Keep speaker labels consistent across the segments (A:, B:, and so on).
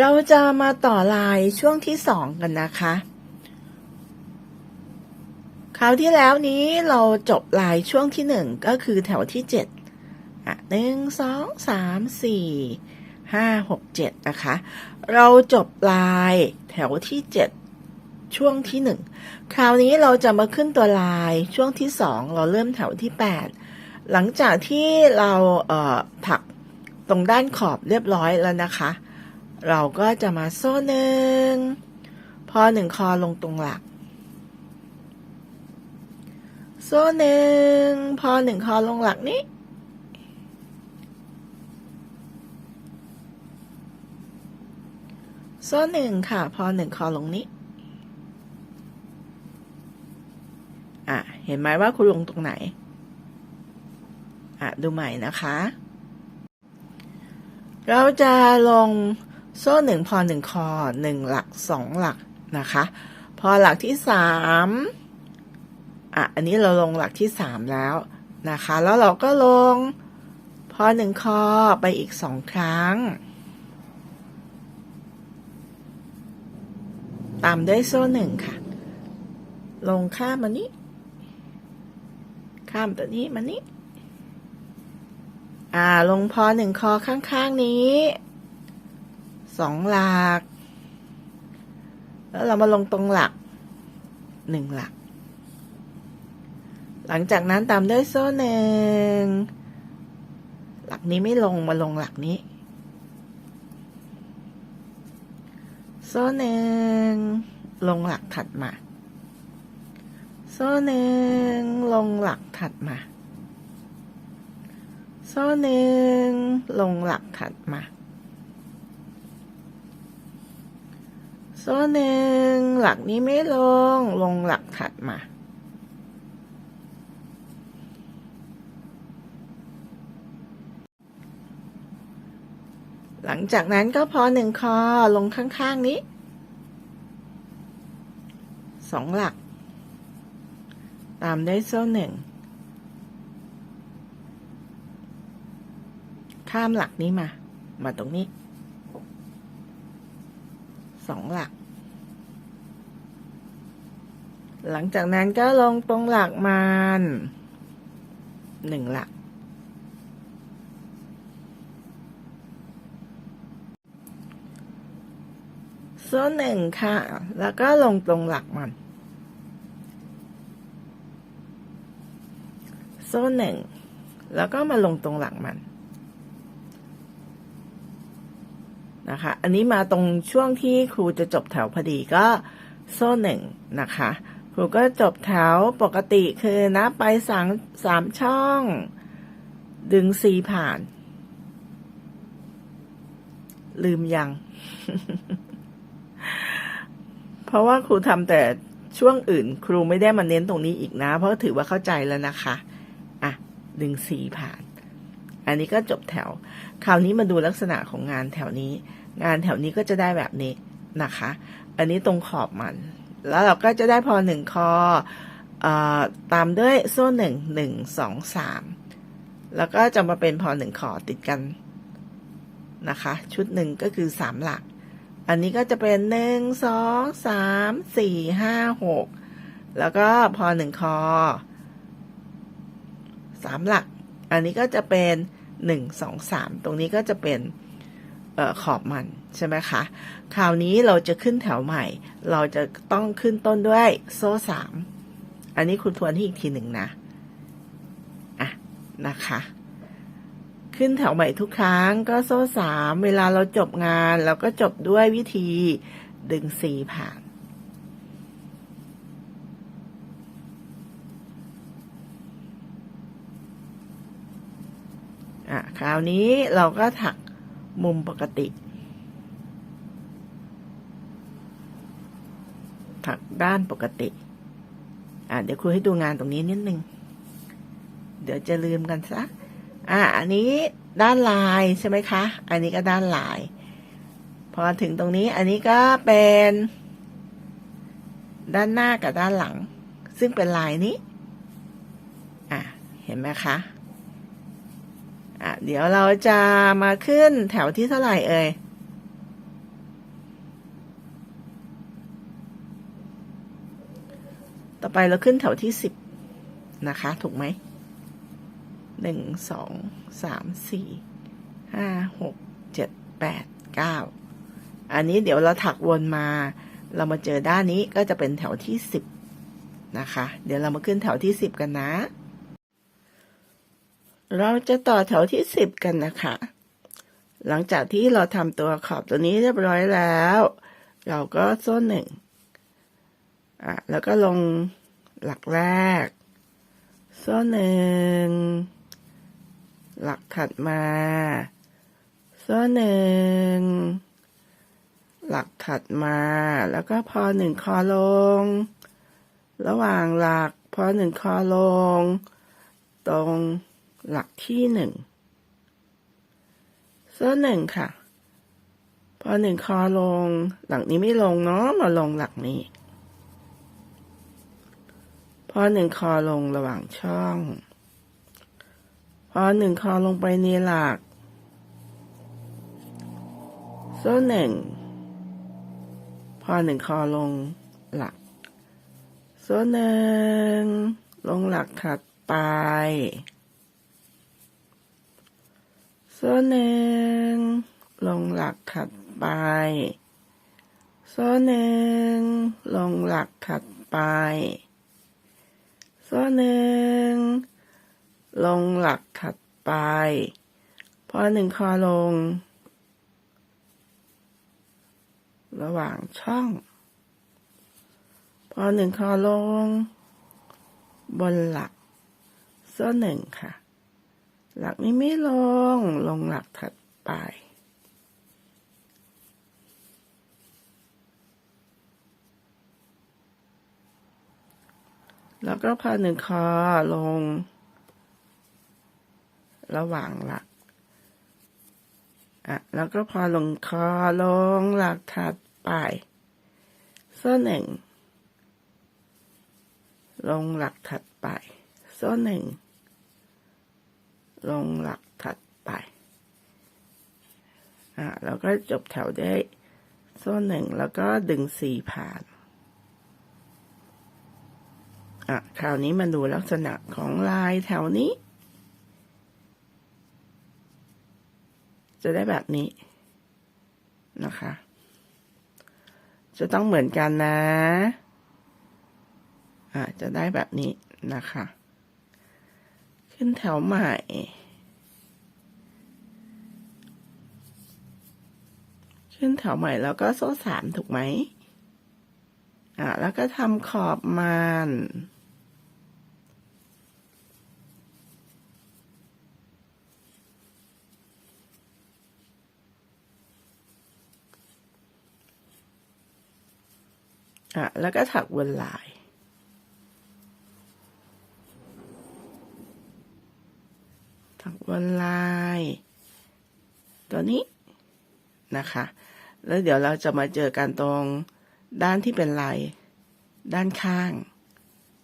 A: เราจะมาต่อลายช่วงที่สองกันนะคะ คราวที่แล้วนี้เราจบลายช่วงที่หนึ่งก็คือแถวที่เจ็ดอะหนึ่งสองสามสี่ห้าหกเจ็ดนะคะ เราจบลายแถวที่เจ็ดช่วงที่หนึ่งคราวนี้เราจะมาขึ้นตัวลายช่วงที่สองเราเริ่มแถวที่แปดหลังจากที่เราเอ่อถักตรงด้านขอบเรียบร้อยแล้วนะคะ เราก็จะมาโซ่หนึ่ง พอหนึ่งคอลงตรงหลัก โซ่หนึ่ง พอหนึ่งคอลงหลักนี้ โซ่หนึ่งค่ะ พอหนึ่งคอลงนี้ อะ เห็นไหมว่าคุณลงตรงไหน อะ ดูใหม่นะคะเราจะลง โซ่หนึ่งพอหนึ่งคอหนึ่งหลักสองหลักนะคะ พอหลักที่สามอะอันนี้เราลงหลักที่สามแล้วนะคะ แล้วเราก็ลงพอหนึ่งคอไปอีกสองครั้ง ตามด้วยโซ่หนึ่งค่ะ ลงข้ามมานี้ ข้ามตัวนี้มานี้ อ่าลงพอหนึ่งคอข้างๆนี้ สองหลัก แล้วเรามาลงตรงหลักหนึ่งหลัก หลังจากนั้นตามด้วยโซ่หนึ่งหลักนี้ไม่ลงมาลงหลักนี้ โซ่หนึ่งลงหลักถัดมา โซ่หนึ่งลงหลักถัดมา โซ่หนึ่งลงหลักถัดมา โซ่หนึ่งหลักนี้ไม่ลง ลงหลักถัดมา หลังจากนั้นก็พอหนึ่งคอลงข้างๆนี้สองหลัก ตามด้วยโซ่หนึ่งข้ามหลักนี้มา มาตรงนี้สองหลัก หลังจากนั้นก็ลงตรงหลักมันหนึ่งหลัก โซ่หนึ่งค่ะ แล้วก็ลงตรงหลักมัน โซ่หนึ่ง แล้วก็มาลงตรงหลักมันนะคะ อันนี้มาตรงช่วงที่ครูจะจบแถวพอดีก็โซ่หนึ่งนะคะ ครูก็จบแถวปกติคือนับไปสามสามช่อง ดึงสีผ่าน ลืมยัง เพราะว่าครูทำแต่ช่วงอื่น ครูไม่ได้มาเน้นตรงนี้อีกนะ เพราะถือว่าเข้าใจแล้วนะคะอะดึงสีผ่าน อันนี้ก็จบแถว คราวนี้มาดูลักษณะของงานแถวนี้ งานแถวนี้ก็จะได้แบบนี้นะคะ อันนี้ตรงขอบมัน แล้วเราก็จะได้พอหนึ่งคอตามด้วยโซ่หนึ่งหนึ่งสองสามแล้วก็จะมาเป็นพอหนึ่งคอติดกันนะคะ ชุดหนึ่งก็คือสามหลัก อันนี้ก็จะเป็นหนึ่งสองสามสี่ห้าหกแล้วก็พอหนึ่งคอสามหลัก อันนี้ก็จะเป็นหนึ่งสองสามตรงนี้ก็จะเป็น ขอบมันใช่ไหมคะ คราวนี้เราจะขึ้นแถวใหม่ เราจะต้องขึ้นต้นด้วยโซ่สามอันนี้คุณทวนให้อีกทีหนึ่งนะอะนะคะ ขึ้นแถวใหม่ทุกครั้งก็โซ่สามเวลาเราจบงาน เราก็จบด้วยวิธีดึงสีผ่านอะคราวนี้เราก็ถัก มุมปกติ ถักด้านปกติ อะเดี๋ยวครูให้ดูงานตรงนี้นิดนึง เดี๋ยวจะลืมกันซะอะอันนี้ด้านลายใช่ไหมคะ อันนี้ก็ด้านลาย พอถึงตรงนี้อันนี้ก็เป็นด้านหน้ากับด้านหลัง ซึ่งเป็นลายนี้ อะ เห็นไหมคะ อะเดี๋ยวเราจะมาขึ้นแถวที่เท่าไหร่เอ่ยต่อไปเราขึ้นแถวที่สิบนะคะ ถูกไหมหนึ่งสองสามสี่ห้าหกเจ็ดแปดเก้าอันนี้เดี๋ยวเราถักวนมา เรามาเจอด้านนี้ก็จะเป็นแถวที่สิบนะคะ เดี๋ยวเรามาขึ้นแถวที่สิบกันนะ เราจะต่อแถวที่สิบกันนะคะ หลังจากที่เราทำตัวขอบตัวนี้เรียบร้อยแล้ว เราก็โซ่หนึ่งอะแล้วก็ลงหลักแรก โซ่หนึ่ง หลักถัดมา โซ่หนึ่ง หลักถัดมา แล้วก็พอหนึ่งคอลง ระหว่างหลักพอหนึ่งคอลง ตรง หลักที่หนึ่งโซ่หนึ่งค่ะ พอหนึ่งคอลง หลักนี้ไม่ลงเนาะมาลงหลักนี้ พอหนึ่งคอลงระหว่างช่อง พอหนึ่งคอลงไปในหลัก โซ่หนึ่ง พอหนึ่งคอลงหลัก โซ่หนึ่ง ลงหลักถัดไป โซ่หนึ่ง ลงหลักถัดไปโซ่หนึ่ง ลงหลักถัดไปโซ่หนึ่ง ลงหลักถัดไป พอหนึ่งคอลง ระหว่างช่อง พอหนึ่งคอลง บนหลักโซ่หนึ่งค่ะ หลักนี้ไม่ลง ลงหลักถัดไป แล้วก็พอหนึ่งคอลง ระหว่างหลัก อะ แล้วก็พอลงคอลงหลักถัดไปโซ่หนึ่ง ลงหลักถัดไปโซ่หนึ่ง ลงหลักถัดไปอะแล้วก็จบแถวได้โซ่หนึ่งแล้วก็ดึงสี่ผ่านอะคราวนี้มาดูลักษณะของลายแถวนี้ จะได้แบบนี้นะคะ จะต้องเหมือนกันนะอะจะได้แบบนี้นะคะ ขึ้นแถวใหม่ ขึ้นแถวใหม่แล้วก็โซ่สามถูกไหมอะแล้วก็ทำขอบมันอะแล้วก็ถักวนลาย ถัก วนลาย ตัวนี้นะคะ แล้วเดี๋ยวเราจะมาเจอกันตรงด้านที่เป็นลายด้านข้าง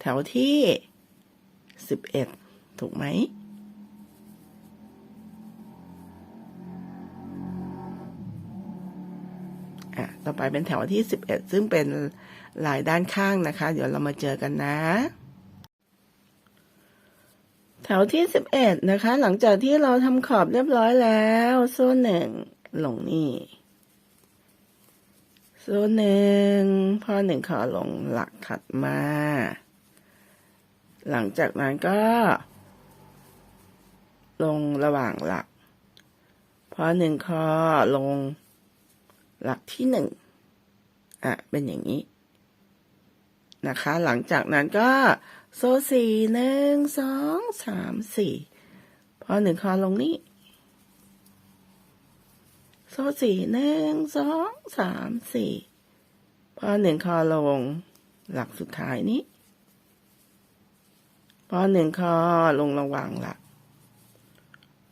A: แถวที่สิบเอ็ดถูกไหมอะต่อไปเป็นแถวที่สิบเอ็ดซึ่งเป็นลายด้านข้างนะคะ เดี๋ยวเรามาเจอกันนะ แถวที่สิบเอ็ดนะคะ หลังจากที่เราทำขอบเรียบร้อยแล้ว โซ่หนึ่งลงนี่ โซ่หนึ่งพอหนึ่งขอลงหลักถัดมา หลังจากนั้นก็ ลงระหว่างหลัก พอหนึ่งคอลงหลักที่หนึ่งอะ เป็นอย่างนี้ นะคะ หลังจากนั้นก็โซ่สี่หนึ่งสองสามสี่พอหนึ่งคอลงนี้โซ่สี่หนึ่งสองสามสี่พอหนึ่งคอลง หลักสุดท้ายนี้ พอหนึ่งคอลงระหว่างหลัก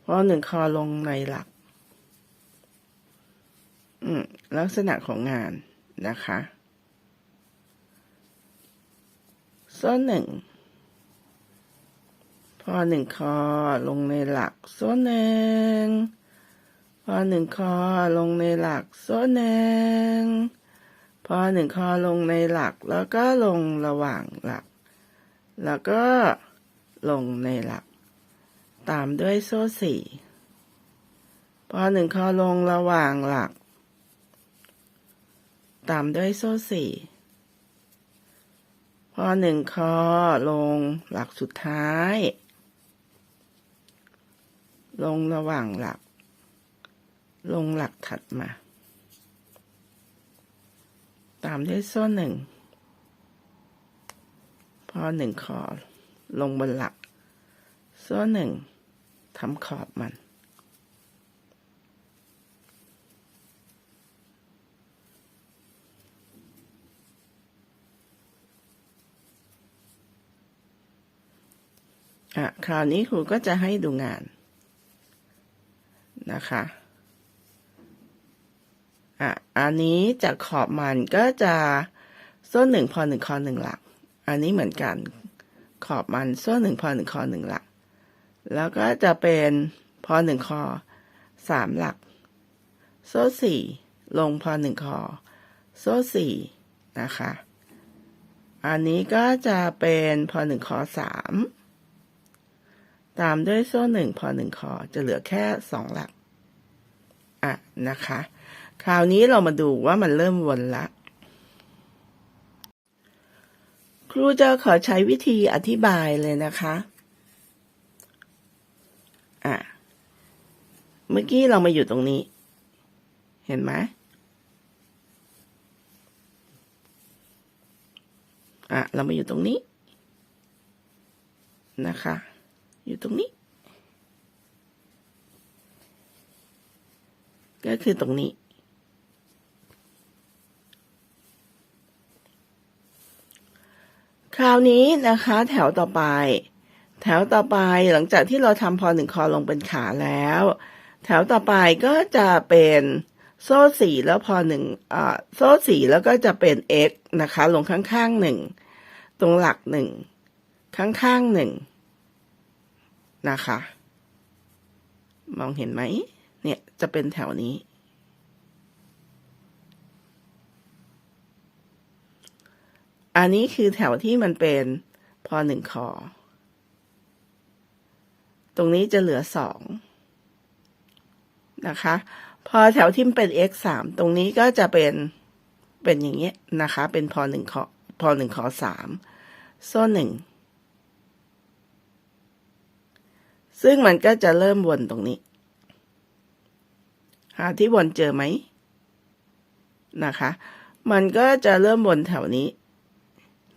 A: พอหนึ่งคอลงในหลัก อืมลักษณะของงานนะคะ โซ่หนึ่ง พอหนึ่งคอลงในหลักโซ่หนึ่ง พอหนึ่งคอลงในหลักโซ่หนึ่ง พอหนึ่งคอลงในหลักแล้วก็ลงระหว่างหลัก แล้วก็ลงในหลัก ตามด้วยโซ่สี่ พอหนึ่งคอลงระหว่างหลัก ตามด้วยโซ่สี่ พอหนึ่งคอลงหลักสุดท้าย ลงระหว่างหลัก ลงหลักถัดมา ตามด้วยโซ่หนึ่งพอหนึ่งคอลงบนหลัก โซ่หนึ่งทำขอบมัน อะคราวนี้ครูก็จะให้ดูงานนะคะอะอันนี้จากขอบมันก็จะโซ่หนึ่งพอหนึ่งคอหนึ่งหลัก อันนี้เหมือนกัน ขอบมันโซ่หนึ่งพอหนึ่งคอหนึ่งหลัก แล้วก็จะเป็นพอหนึ่งคอสามหลัก โซ่สี่ลงพอหนึ่งคอ โซ่สี่นะคะ อันนี้ก็จะเป็นพอหนึ่งคอสาม ตามด้วยโซ่หนึ่งพอหนึ่งคอจะเหลือแค่สองหลัก อะนะคะ คราวนี้เรามาดูว่ามันเริ่มวนละ ครูจะขอใช้วิธีอธิบายเลยนะคะ อะ เมื่อกี้เรามาอยู่ตรงนี้ เห็นไหมอะ เรามาอยู่ตรงนี้นะคะ อยู่ตรงนี้ ก็คือตรงนี้ คราวนี้นะคะแถวต่อไป แถวต่อไปหลังจากที่เราทำพอหนึ่งคอลงเป็นขาแล้ว แถวต่อไปก็จะเป็นโซ่สี่แล้วพอหนึ่งโซ่สี่แล้วก็จะเป็น x นะคะ ลงข้างๆหนึ่ง ตรงหลักหนึ่ง ข้างๆหนึ่ง นะคะ มองเห็นไหม เนี่ยจะเป็นแถวนี้ อันนี้คือแถวที่มันเป็นพอหนึ่งคอ ตรงนี้จะเหลือสองนะคะ พอแถวที่มันเป็น x สามตรงนี้ก็จะเป็นเป็นอย่างเงี้ยนะคะ เป็นพอหนึ่งคอพอหนึ่งคอสามโซ่หนึ่ง ซึ่งมันก็จะเริ่มวนตรงนี้ หาที่วนเจอไหมนะคะ มันก็จะเริ่มวนแถวนี้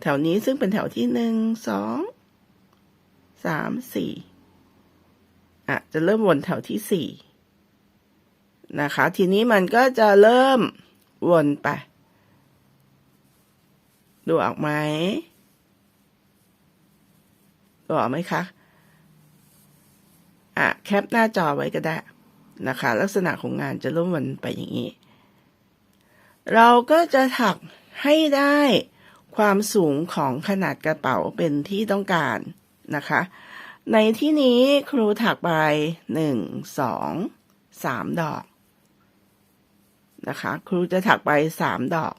A: แถวนี้ซึ่งเป็นแถวที่หนึ่งสองสามสี่อะจะเริ่มวนแถวที่สี่นะคะ ทีนี้มันก็จะเริ่มวนไป ดูออกไหมดูออกไหมคะ อะแคปหน้าจอไว้ก็ได้นะคะ ลักษณะของงานจะร่วมวนไปอย่างนี้ เราก็จะถักให้ได้ความสูงของขนาดกระเป๋าเป็นที่ต้องการนะคะ ในที่นี้ครูถักไปหนึ่งสองสามดอกนะคะ ครูจะถักไปสามดอก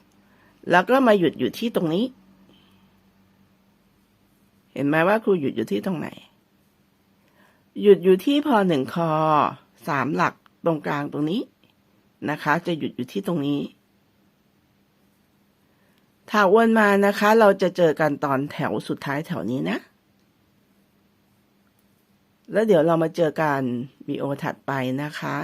A: แล้วก็มาหยุดอยู่ที่ตรงนี้ เห็นไหมว่าครูหยุดอยู่ที่ตรงไหน หยุดอยู่ที่พอหนึ่งคอสามหลักตรงกลางตรงนี้นะคะ จะหยุดอยู่ที่ตรงนี้ ถ้าวนมานะคะ เราจะเจอกันตอนแถวสุดท้ายแถวนี้นะ แล้วเดี๋ยวเรามาเจอกันวีโอถัดไปนะคะ